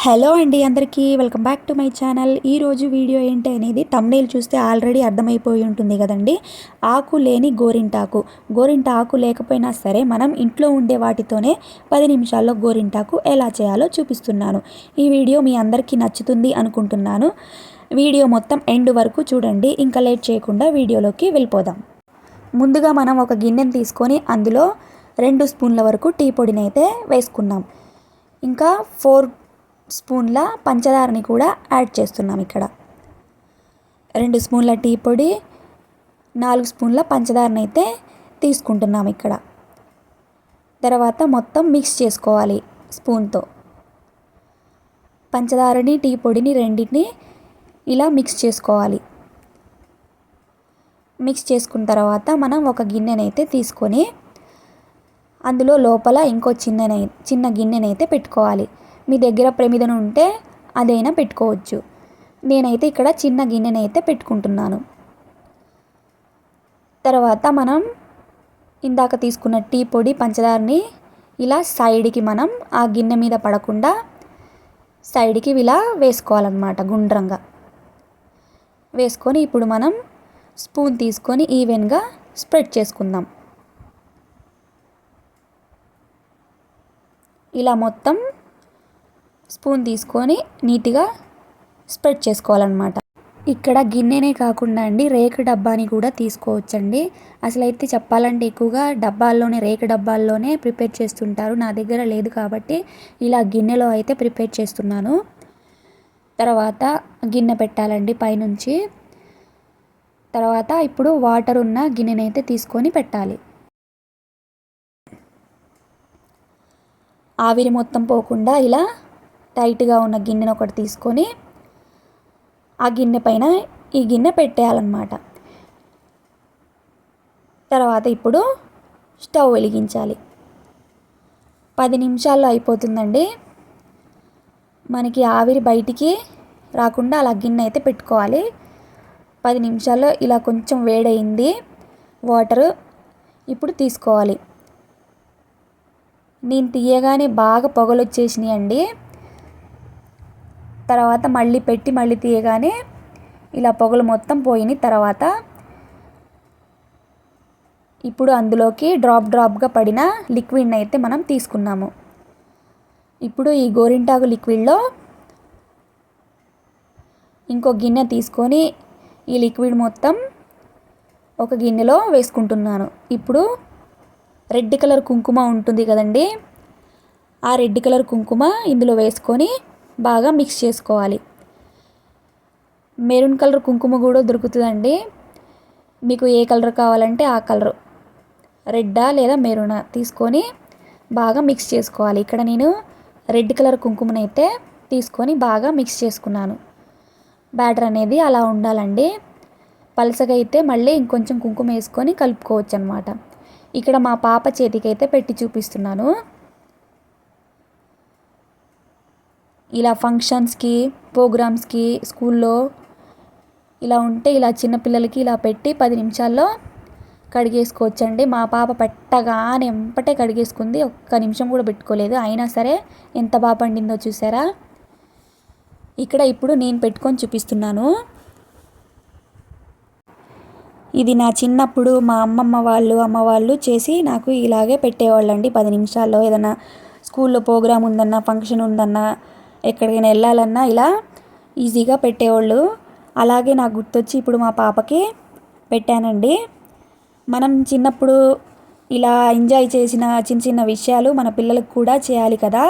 Hello అండి అందరికీ welcome back to my channel. ఈరోజు వీడియో ఏంటి అనేది తమ్నేల్ చూస్తే ఆల్రెడీ అర్థమైపోయి ఉంటుంది కదండి. ఆకు లేని గోరింటాకు. గోరింటాకు లేకపోయినా సరే మనం ఇంట్లో ఉండే వాటితోనే పది నిమిషాల్లో గోరింటాకు ఎలా చేయాలో చూపిస్తున్నాను. ఈ వీడియో మీ అందరికీ నచ్చుతుంది అనుకుంటున్నాను. వీడియో మొత్తం ఎండ్ వరకు చూడండి. ఇంకా లేట్ చేయకుండా వీడియోలోకి వెళ్ళిపోదాం. ముందుగా మనం ఒక గిన్నెను తీసుకొని అందులో రెండు స్పూన్ల వరకు టీ పొడిని అయితే వేసుకున్నాం. ఇంకా ఫోర్ స్పూన్ల పంచదారని కూడా యాడ్ చేస్తున్నాం ఇక్కడ. రెండు స్పూన్ల టీ పొడి నాలుగు స్పూన్ల పంచదారని అయితే తీసుకుంటున్నాం ఇక్కడ. తర్వాత మొత్తం మిక్స్ చేసుకోవాలి స్పూన్తో. పంచదారని టీ పొడిని రెండింటిని ఇలా మిక్స్ చేసుకోవాలి. మిక్స్ చేసుకున్న తర్వాత మనం ఒక గిన్నెనైతే తీసుకొని అందులో లోపల ఇంకో చిన్న చిన్న గిన్నెనైతే పెట్టుకోవాలి. మీ దగ్గర ప్రమిదను ఉంటే అదైనా పెట్టుకోవచ్చు. నేనైతే ఇక్కడ చిన్న గిన్నెనైతే పెట్టుకుంటున్నాను. తర్వాత మనం ఇందాక తీసుకున్న టీ పొడి పంచదారని ఇలా సైడ్కి మనం ఆ గిన్నె మీద పడకుండా సైడ్కి ఇలా వేసుకోవాలన్నమాట గుండ్రంగా. వేసుకొని ఇప్పుడు మనం స్పూన్ తీసుకొని ఈవెన్గా స్ప్రెడ్ చేసుకుందాం. ఇలా మొత్తం స్పూన్ తీసుకొని నీట్గా స్ప్రెడ్ చేసుకోవాలన్నమాట. ఇక్కడ గిన్నెనే కాకుండా అండి రేకు డబ్బాని కూడా తీసుకోవచ్చండి. అసలు అయితే చెప్పాలంటే ఎక్కువగా డబ్బాల్లోనే రేకు డబ్బాల్లోనే ప్రిపేర్ చేస్తుంటారు. నా దగ్గర లేదు కాబట్టి ఇలా గిన్నెలో అయితే ప్రిపేర్ చేస్తున్నాను. తర్వాత గిన్నె పెట్టాలండి పైనుంచి. తర్వాత ఇప్పుడు వాటర్ ఉన్న గిన్నెనైతే తీసుకొని పెట్టాలి. ఆవిరి మొత్తం పోకుండా ఇలా టైట్గా ఉన్న గిన్నెను ఒకటి తీసుకొని ఆ గిన్నె పైన ఈ గిన్నె పెట్టేయాలన్నమాట. తర్వాత ఇప్పుడు స్టవ్ వెలిగించాలి. పది నిమిషాల్లో అయిపోతుందండి. మనకి ఆవిరి బయటికి రాకుండా అలా గిన్నె అయితే పెట్టుకోవాలి. పది నిమిషాల్లో ఇలా కొంచెం వేడైంది వాటరు ఇప్పుడు తీసుకోవాలి. నేను తీయగానే బాగా పొగలు వచ్చేసినాయి అండి తర్వాత మళ్ళీ పెట్టి మళ్ళీ తీయగానే ఇలా పొగలు మొత్తం పోయిన తర్వాత ఇప్పుడు అందులోకి డ్రాప్ డ్రాప్గా పడిన లిక్విడ్ని అయితే మనం తీసుకున్నాము. ఇప్పుడు ఈ గోరింటాకు లిక్విడ్లో ఇంకో గిన్నె తీసుకొని ఈ లిక్విడ్ మొత్తం ఒక గిన్నెలో వేసుకుంటున్నాను. ఇప్పుడు రెడ్ కలర్ కుంకుమ ఉంటుంది కదండి ఆ రెడ్ కలర్ కుంకుమ ఇందులో వేసుకొని బాగా మిక్స్ చేసుకోవాలి. మెరూన్ కలర్ కుంకుమ కూడా దొరుకుతుందండి. మీకు ఏ కలర్ కావాలంటే ఆ కలర్. రెడ్డా లేదా మెరూనా తీసుకొని బాగా మిక్స్ చేసుకోవాలి. ఇక్కడ నేను రెడ్ కలర్ కుంకుమనైతే తీసుకొని బాగా మిక్స్ చేసుకున్నాను. బ్యాటర్ అనేది అలా ఉండాలండి. పలసగా అయితే మళ్ళీ ఇంకొంచెం కుంకుమ వేసుకొని కలుపుకోవచ్చు అనమాట ఇక్కడ మా పాప చేతికైతే పెట్టి చూపిస్తున్నాను. ఇలా ఫంక్షన్స్కి ప్రోగ్రామ్స్కి స్కూల్లో ఇలా ఉంటే ఇలా చిన్నపిల్లలకి ఇలా పెట్టి పది నిమిషాల్లో కడిగేసుకోవచ్చండి. మా పాప పెట్టగానే ఎంపటే కడిగేసుకుంది. ఒక్క నిమిషం కూడా పెట్టుకోలేదు. అయినా సరే ఎంత బాగా పండిందో చూసారా? ఇక్కడ ఇప్పుడు నేను పెట్టుకొని చూపిస్తున్నాను. ఇది నా చిన్నప్పుడు మా అమ్మమ్మ వాళ్ళు అమ్మ వాళ్ళు చేసి నాకు ఇలాగే పెట్టేవాళ్ళండి. పది నిమిషాల్లో ఏదైనా స్కూల్లో ప్రోగ్రామ్ ఉందన్నా ఫంక్షన్ ఉందన్నా ఎక్కడికైనా వెళ్ళాలన్నా ఇలా ఈజీగా పెట్టేవాళ్ళు. అలాగే నాకు గుర్తొచ్చి ఇప్పుడు మా పాపకి పెట్టానండి. మనం చిన్నప్పుడు ఇలా ఎంజాయ్ చేసిన చిన్న చిన్న విషయాలు మన పిల్లలకు కూడా చేయాలి కదా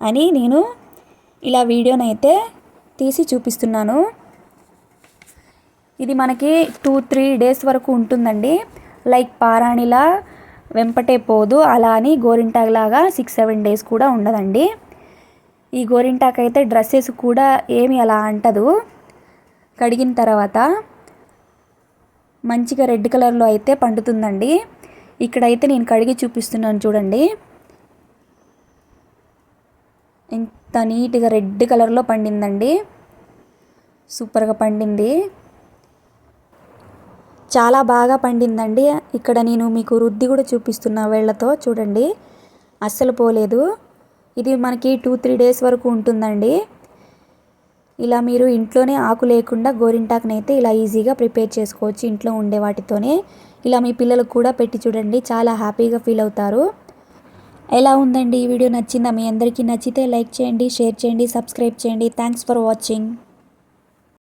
అని నేను ఇలా వీడియోనైతే తీసి చూపిస్తున్నాను. ఇది మనకి టూ త్రీ డేస్ వరకు ఉంటుందండి. లైక్ పారాణిలా వెంపటే పోదు. అలా అని గోరింటాగ్లాగా సిక్స్ సెవెన్ డేస్ కూడా ఉండదండి. ఈ గోరింటాకు అయితే డ్రెస్సెస్ కూడా ఏమి అలా అంటదు. కడిగిన తర్వాత మంచిగా రెడ్ కలర్లో అయితే పండుతుందండి. ఇక్కడైతే నేను కడిగి చూపిస్తున్నాను చూడండి. ఇంత నీట్గా రెడ్ కలర్లో పండిందండి. సూపర్గా పండింది. చాలా బాగా పండిందండి. ఇక్కడ నేను మీకు రుద్ది కూడా చూపిస్తున్నా వేళ్ళతో. చూడండి. అస్సలు పోలేదు. ఇది మనకి టూ త్రీ డేస్ వరకు ఉంటుందండి. ఇలా మీరు ఇంట్లోనే ఆకు లేకుండా గోరింటాకుని అయితే ఇలా ఈజీగా ప్రిపేర్ చేసుకోవచ్చు ఇంట్లో ఉండే వాటితోనే. ఇలా మీ పిల్లలకు కూడా పెట్టి చూడండి చాలా హ్యాపీగా ఫీల్ అవుతారు. ఎలా ఉందండి ఈ వీడియో నచ్చిందా? మీ అందరికీ నచ్చితే లైక్ చేయండి షేర్ చేయండి సబ్స్క్రైబ్ చేయండి. Thanks for watching.